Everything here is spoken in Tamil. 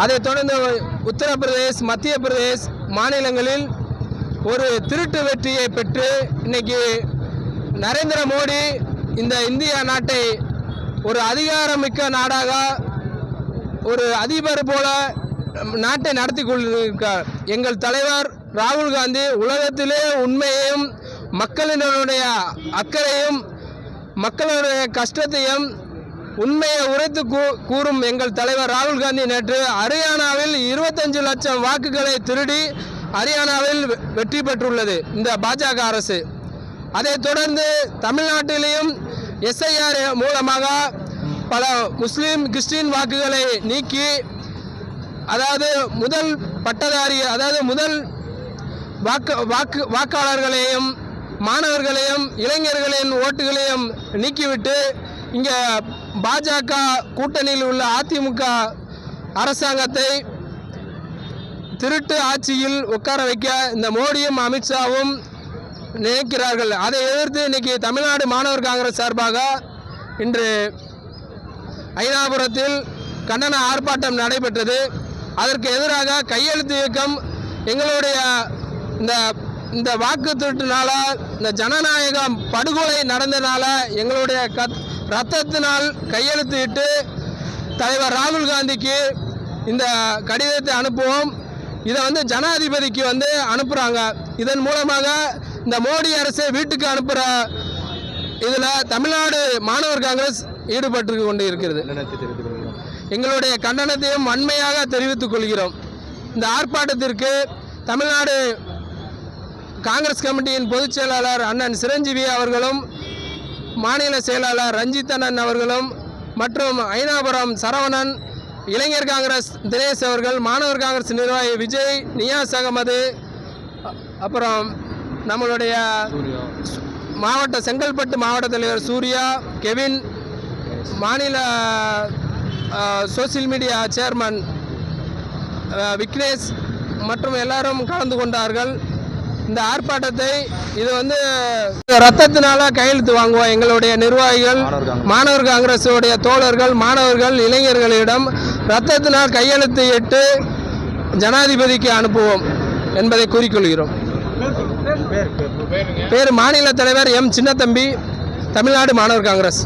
அதைத் தொடர்ந்து உத்தரப்பிரதேஷ் மத்திய பிரதேஷ் மாநிலங்களில் ஒரு திருட்டு வெற்றியை பெற்று இன்னைக்கு நரேந்திர மோடி இந்த இந்தியா நாட்டை ஒரு அதிகாரமிக்க நாடாக ஒரு அதிபர் போல நாட்டை நடத்தி கொண்டிருக்கார் எங்கள் தலைவர் ராகுல் காந்தி உலகத்திலே உண்மையையும் மக்களினுடைய அக்கறையும் மக்களுடைய கஷ்டத்தையும் உண்மையை உரைத்து கூ- கூறும் எங்கள் தலைவர் ராகுல் காந்தி நேற்று ஹரியானாவில் இருபத்தஞ்சு லட்சம் வாக்குகளை திருடி ஹரியானாவில் வெ- வெற்றி பெற்றுள்ளது இந்த பாஜக அரசு. அதைத் தொடர்ந்து தமிழ்நாட்டிலேயும் எஸ்ஐஆர் மூலமாக பல முஸ்லீம் கிறிஸ்டின் வாக்குகளை நீக்கி அதாவது முதல் பட்டதாரி அதாவது முதல் வாக்கு வாக்கு வாக்காளர்களையும் மாணவர்களையும் இளைஞர்களின் ஓட்டுகளையும் நீக்கிவிட்டு இங்கே பாஜக கூட்டணியில் உள்ள அதிமுக அரசாங்கத்தை திருட்டு ஆட்சியில் உட்கார வைக்க இந்த மோடியும் அமித்ஷாவும் நினைக்கிறார்கள். அதை எதிர்த்து இன்னைக்கு தமிழ்நாடு மாணவர் காங்கிரஸ் சார்பாக இன்று ஐநாபுரத்தில் கண்டன ஆர்ப்பாட்டம் நடைபெற்றது. அதற்கு எதிராக கையெழுத்து இயக்கம் எங்களுடைய இந்த இந்த வாக்கு திருட்டுனால இந்த ஜனநாயகம் படுகொலை நடந்தனால எங்களுடைய கத் ரத்தத்தினால் கையெழுத்து இட்டு தலைவர் ராகுல் காந்திக்கு இந்த கடிதத்தை அனுப்புவோம். இதை வந்து ஜனாதிபதிக்கு வந்து அனுப்புகிறாங்க இதன் மூலமாக இந்த மோடி அரசை வீட்டுக்கு அனுப்புகிற இதில் தமிழ்நாடு மாணவர் காங்கிரஸ் ஈடுபட்டு கொண்டு இருக்கிறது. எங்களுடைய கண்டனத்தையும் வன்மையாக தெரிவித்துக் கொள்கிறோம். இந்த ஆர்ப்பாட்டத்திற்கு தமிழ்நாடு காங்கிரஸ் கமிட்டியின் பொதுச் செயலாளர் அண்ணன் சிரஞ்சீவி அவர்களும் மாநில செயலாளர் ரஞ்சித்தனன் அவர்களும் மற்றும் ஐனாபுரம் சரவணன் இளைஞர் காங்கிரஸ் தினேஷ் அவர்கள் மாணவர் காங்கிரஸ் நிர்வாகி விஜய் நியாஸ் அகமது அப்புறம் நம்மளுடைய மாவட்ட செங்கல்பட்டு மாவட்ட தலைவர் சூர்யா கெவின் மாநில சோசியல் மீடியா சேர்மன் விக்னேஷ் மற்றும் எல்லாரும் கலந்து கொண்டார்கள். இந்த ஆர்ப்பாட்டத்தை இது வந்து ரத்தத்தினால கையெழுத்து வாங்குவோம். எங்களுடைய நிர்வாகிகள் மாணவர் காங்கிரஸ். மாணவர் காங்கிரஸுடைய தோழர்கள் மாணவர்கள் இளைஞர்களிடம் ரத்தத்தினால் கையெழுத்து இட்டு ஜனாதிபதிக்கு அனுப்புவோம் என்பதை கூறிக்கொள்கிறோம். பேர் மாநில தலைவர் எம் சின்னத்தம்பி தமிழ்நாடு மாணவர் காங்கிரஸ்.